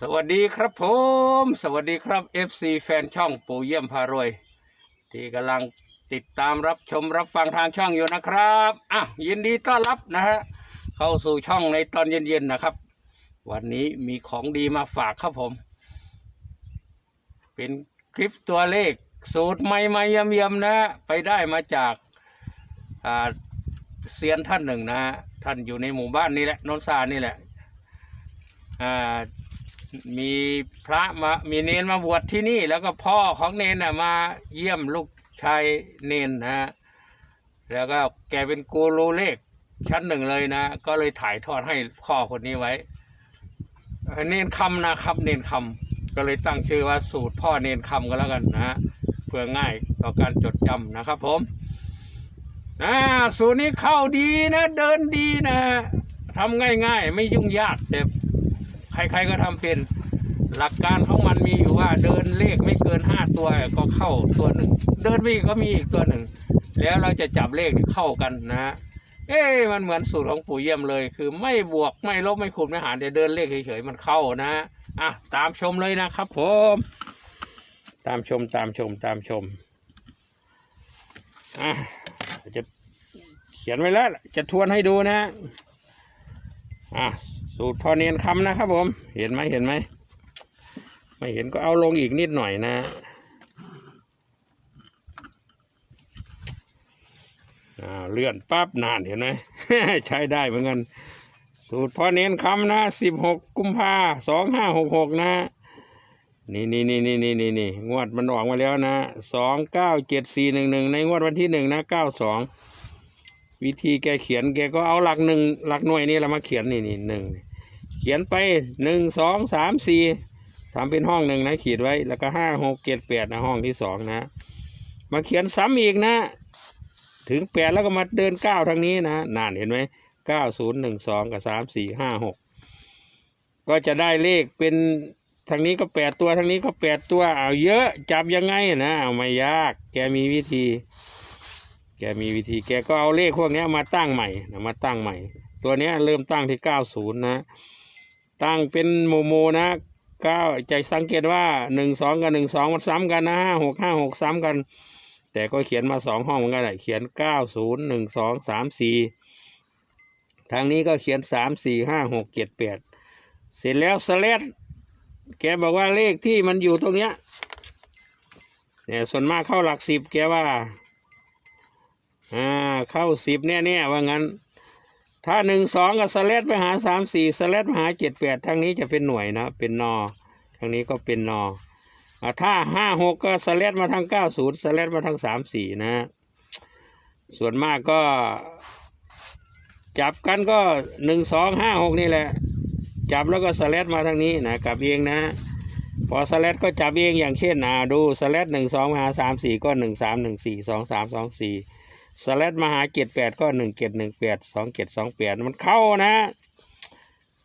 สวัสดีครับผม สวัสดีครับ FC แฟนช่องปู่เยี่ยมพารวย ที่กำลังติดตามรับชมรับฟังทางช่องอยู่นะครับอะยินดีต้อนรับนะฮะเข้าสู่ช่องในตอนเย็นๆนะครับ วันนี้มีของดีมาฝากครับผม เป็นคลิปตัวเลขสูตรใหม่ๆยำๆนะ ไปได้มาจากอ่าเซียนท่านหนึ่งนะฮะท่านอยู่ในหมู่บ้านนี่แหละนนซานี่แหละอ่า มีพระมามีเนนมาบวชที่นี่ แล้วก็พ่อของเนนน่ะมาเยี่ยมลูกชายเนนนะฮะแล้วก็แกเป็นกูรูเลขชั้นหนึ่งเลยนะ ก็เลยถ่ายทอดให้พ่อคนนี้ไว้ เนนคำนะครับเนนคำก็เลยตั้งชื่อว่าสูตรพ่อเนนคำก็แล้วกันนะฮะเพื่อง่ายต่อการจดจำนะครับ ผมอ่าสูตรนี้เข้าดีนะ เดินดีนะทำง่าย ๆ ไม่ยุ่งยากแต่ ใครๆก็ทำเป็น หลักการของมันมีอยู่ว่าเดินเลขไม่เกินห้าตัวก็เข้าตัวหนึ่ง เดินไปอีกก็มีอีกตัวหนึ่ง แล้วเราจะจับเลขเข้ากันนะฮะเอ๊ะมันเหมือนสูตรของปู่เยี่ยมเลย คือไม่บวกไม่ลบไม่คูณไม่หารเดี๋ยวเดินเลขเฉยๆมันเข้านะอะตามชมเลยนะครับผม ตามชมตามชมตามชมอะจะเขียนไว้แล้ว จะทวนให้ดูนะอะ สูตรพอเนียนคำนะครับผม เห็นไหมเห็นไหม ไม่เห็นก็เอาลงอีกนิดหน่อยนะอ่าเลื่อนปั๊บนานเห็นไหมใช้ได้เหมือนกัน สูตรพอเนียนคำนะสิบหกกุมภาสองห้าหกหกนะ นี่นี่นี่นี่นี่นี่นี่งวดมันออกมาแล้วนะสองเก้าเจ็ดสี่หนึ่งหนึ่งในงวดวันที่หนึ่งนะเก้าสอง วิธีแกเขียนแกก็เอาหลักหนึ่งหลักหน่วยนี่แหละมาเขียนนี่นี่หนึ่งเขียนไปหนึ่งสองสามสี่ทำเป็นห้องหนึ่งนะขีดไว้แล้วก็ห้าหกเจ็ดแปดนะห้องที่สองนะ มาเขียนซ้ำอีกนะ ถึงแปดแล้วก็มาเดินเก้าทางนี้นะนานเห็นไหมเก้าศูนย์หนึ่งสองกับสามสี่ห้าหกก็จะได้เลขเป็นทางนี้ก็แปดตัวทางนี้ก็แปดตัวเอาเยอะจับยังไงนะเอาไม่ยาก แกมีวิธี แกมีวิธีแกก็เอาเลขพวกนี้มาตั้งใหม่นะมาตั้งใหม่ ตัวนี้เริ่มตั้งที่เก้าศูนย์นะ ตั้งเป็นโมโมนะเก้าจะสังเกตว่าหนึ่งสองกับหนึ่งสองมันซ้ำกันนะห้าหกห้าหกซ้ำกัน แต่ก็เขียนมาสองห้องเหมือนกันแหละเขียนเก้าศูนย์หนึ่งสองสามสี่ทางนี้ก็เขียนสามสี่ห้าหกเจ็ดแปดเสร็จแล้วสเลดแกบอกว่าเลขที่มันอยู่ตรงเนี้ยเนี่ยส่วนมากเข้าหลักสิบแกว่า อ่าเข้าสิบแน่ๆว่างั้น ถ้าหนึ่งสองกับสเลดไปหาสามสี่สเลดไปหาเจ็ดแปดทางนี้จะเป็นหน่วยนะ เป็นนอทางนี้ก็เป็นนออ่าถ้าห้าหกก็สเลดมาทางเก้าศูนย์สเลดมาทางสามสี่นะ ส่วนมากก็ จับกันก็หนึ่งสองห้าหกนี่แหละ จับแล้วก็สแลดมาทางนี้นะกลับเองนะพอสแลดก็จับเองอย่างเช่นอ่าดูสแลดหนึ่งสองมาหาสามสี่ก็หนึ่งสามหนึ่งสี่สองสามสองสี่ สแลดมาหาเจ็ดแปดก็หนึ่งเจ็ดหนึ่งแปดสองเจ็ดสองแปดมันเข้านะ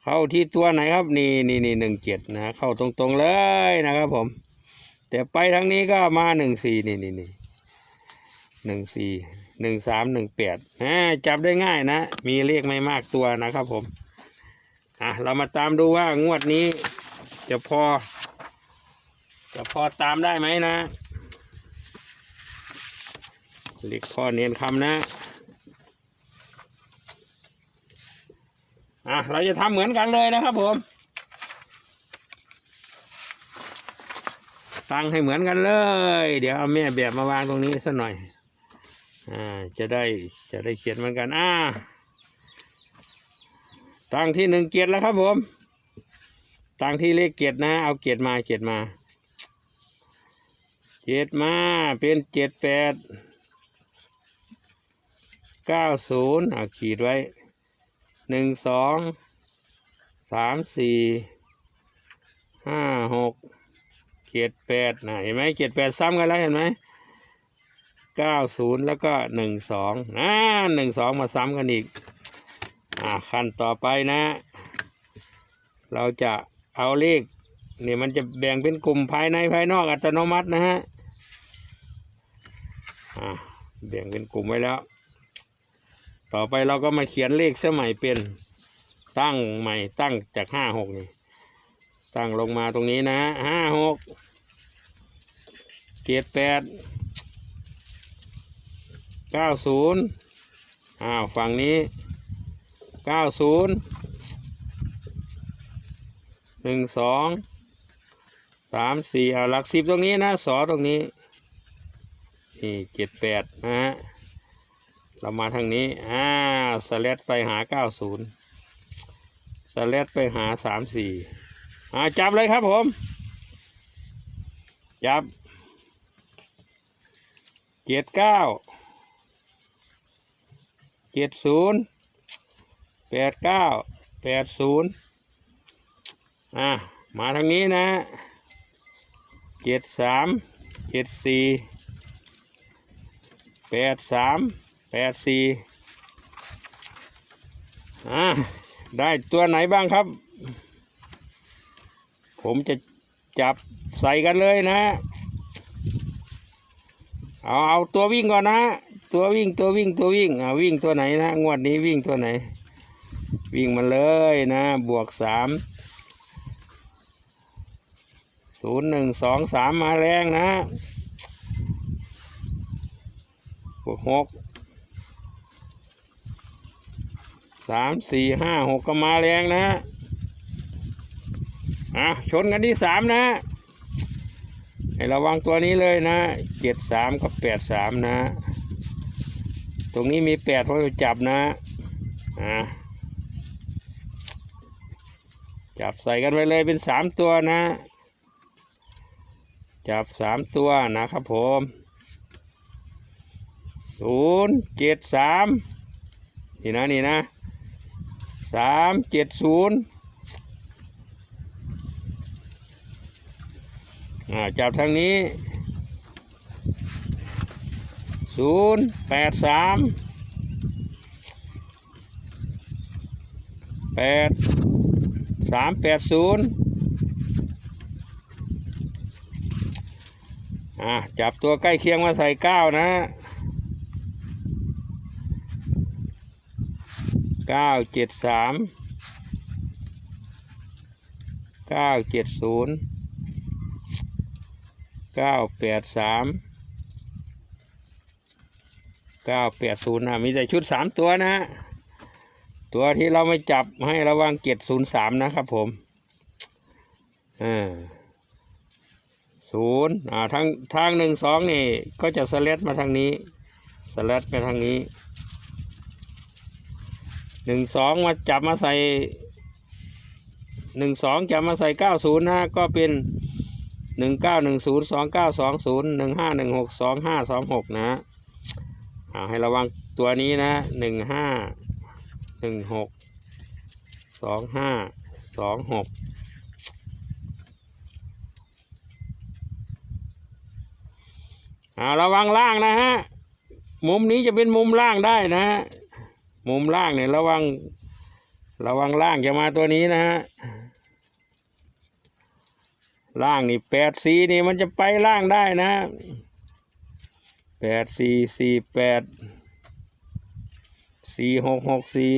เข้าที่ตัวไหนครับนี่นี่นี่หนึ่งเจ็ดนะ เข้าตรงๆเลยนะครับผม แต่ไปทางนี้ก็มาหนึ่งสี่นี่นี่นี่หนึ่งสี่หนึ่งสามหนึ่งแปดจับได้ง่ายนะ มีเลขไม่มากตัวนะครับผมอะเรามาตามดูว่างวดนี้จะพอ จะพอตามได้ไหมนะ เล็กพ่อเนียนคำนะอะเราจะทำเหมือนกันเลยนะครับผม ตั้งให้เหมือนกันเลย เดี๋ยวเอาแม่แบบมาวางตรงนี้สักหน่อย อ่า จะได้จะได้เขียนเหมือนกัน อ่า ตั้งที่หนึ่งเกียรติแล้วครับผม ตั้งที่เลขเกียรตินะ เอาเกียรติมาเกียรติมา เกียรติมาเป็นเจ็ดแปด เก้าศูนย์ขีดไว้หนึ่งสองสามสี่ห้าหกเจ็ดแปดนะเห็นไหมเจ็ดแปดซ้ำกันแล้วเห็นไหมเก้าศูนย์แล้วก็หนึ่งสองอ่าหนึ่งสองมาซ้ำกันอีกอ่าขั้นต่อไปนะ เราจะเอาเลขนี่มันจะแบ่งเป็นกลุ่มภายในภายนอกอัตโนมัตินะฮะอ่าแบ่งเป็นกลุ่มไว้แล้ว ต่อไปเราก็มาเขียนเลขเสมัยเป็นตั้งใหม่ตั้งจากห้าหกนี่ตั้งลงมาตรงนี้นะห้าหกเจ็ดแปดเก้าศูนย์อ้าวฝั่งนี้เก้าศูนย์หนึ่งสองสามสี่เอาหลักสิบตรงนี้นะสอตรงนี้นี่เจ็ดแปดนะฮะ เรามาทางนี้ อ่าสเลดไปหาเก้าศูนย์สเลดไปหาสามสี่อ่าจับเลยครับผม จับเจ็ดเก้าเจ็ดศูนย์แปดเก้าแปดศูนย์อะมาทางนี้นะเจ็ดสามเจ็ดสี่แปดสาม แปดสี่อะได้ตัวไหนบ้างครับ ผมจะจับใส่กันเลยนะ เอาเอาตัววิ่งก่อนนะ ตัววิ่งตัววิ่งตัววิ่งเอาวิ่งตัวไหนนะ งวดนี้วิ่งตัวไหน วิ่งมาเลยนะ บวกสามศูนย์หนึ่งสองสามมาแรงนะบวกหก สามสี่ห้าหกก็มาแรงนะอะชนกันที่สามนะให้ระวังตัวนี้เลยนะเจ็ดสามกับแปดสามนะ ตรงนี้มีแปดเพราะจับนะอะจับใส่กันไปเลยเป็นสามตัวนะ จับสามตัวนะครับผมศูนย์เจ็ดสามนี่นะนี่นะ สามเจ็ดศูนย์อ่าจับทางนี้ศูนย์แปดสามแปดสามแปดศูนย์อ่าจับตัวใกล้เคียงมาใส่เก้านะ เก้าเจ็ดสามเก้าเจ็ดศูนย์เก้าแปดสามเก้าแปดศูนย์นะมีแต่ชุดสามตัวนะตัวที่เราไม่จับให้ระวังเจ็ดศูนย์สามนะครับผมอ่าศูนย์อ่าทางทางหนึ่งสองนี่ก็จะสเลดมาทางนี้สเลดไปทางนี้ หนึ่งสองมาจับมาใส่หนึ่งสองจับมาใส่เก้าศูนย์นะก็เป็นหนึ่งเก้าหนึ่งศูนย์สองเก้าสองศูนย์หนึ่งห้าหนึ่งหกสองห้าสองหกนะเอาให้ระวังตัวนี้นะหนึ่งห้าหนึ่งหกสองห้าสองหกเอาระวังล่างนะฮะ มุมนี้จะเป็นมุมล่างได้นะฮะ มุมล่างเนี่ยระวัง ระวังล่างจะมาตัวนี้นะฮะล่างนี่แปดสีนี่มันจะไปล่างได้นะแปดสี่สี่แปดสี่หกหกสี่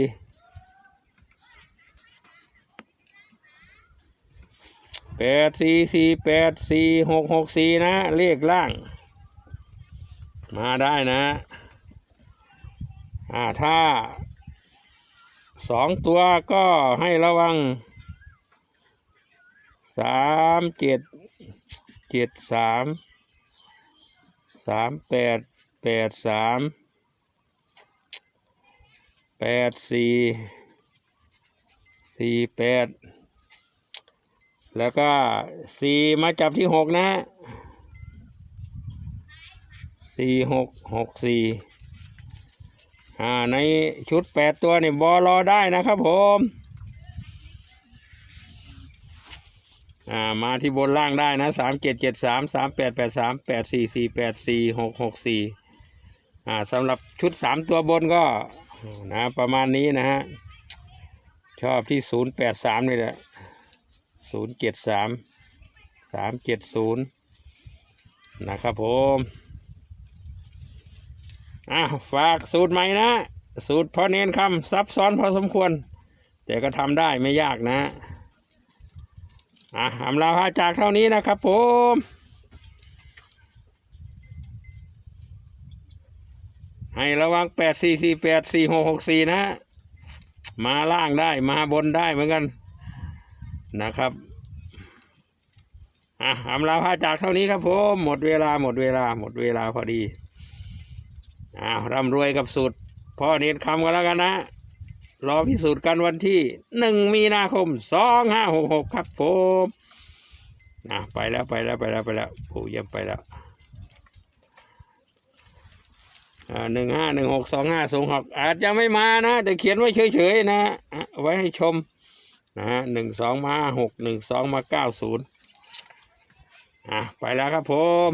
แปดสี่สี่แปดสี่หกหกสี่นะเลขล่าง มาได้นะ อ่าถ้าสองตัวก็ให้ระวังสามเจ็ดเจ็ดสามสามแปดแปดสามแปดสี่สี่แปดแล้วก็สี่มาจับที่หกนะสี่หกหกสี่ อ่าในชุดแปดตัวนี่บอรอได้นะครับผมอ่ามาที่บนล่างได้นะสามเจ็ดเจ็ดสามสามแปดแปดสามแปดสี่สี่แปดสี่หกหกสี่อ่าสำหรับชุดสามตัวบนก็นะประมาณนี้นะฮะชอบที่ศูนย์แปดสามนี่แหละศูนย์เจ็ดสามสามเจ็ดศูนย์นะครับผม อ่าฝากสูตรใหม่นะ สูตรพอเน้นคำซับซ้อนพอสมควร แต่ก็ทำได้ไม่ยากนะอะอำลาพาจากเท่านี้นะครับผมให้ระวังแปดสี่สี่แปดสี่หกหกสี่นะ มาล่างได้มาบนได้เหมือนกันนะครับอะอำลาพาจากเท่านี้ครับผม หมดเวลาหมดเวลาหมดเวลาพอดี อ้าวร่ำรวยกับสูตรพ่อเน้นคำกันแล้วกันนะ รอพิสูจน์กันวันที่หนึ่งมีนาคมสองห้าหกหกครับผมนะไปแล้วไปแล้วไปแล้วไปแล้วผู้เยี่ยมไปแล้วหนึ่งห้าหนึ่งหกสองห้าสองหกอาจจะไม่มานะ แต่เขียนไว้เฉยๆนะ ไว้ให้ชมนะฮะหนึ่งสองมาหกหนึ่งสองมาเก้าศูนย์อะไปแล้วครับผม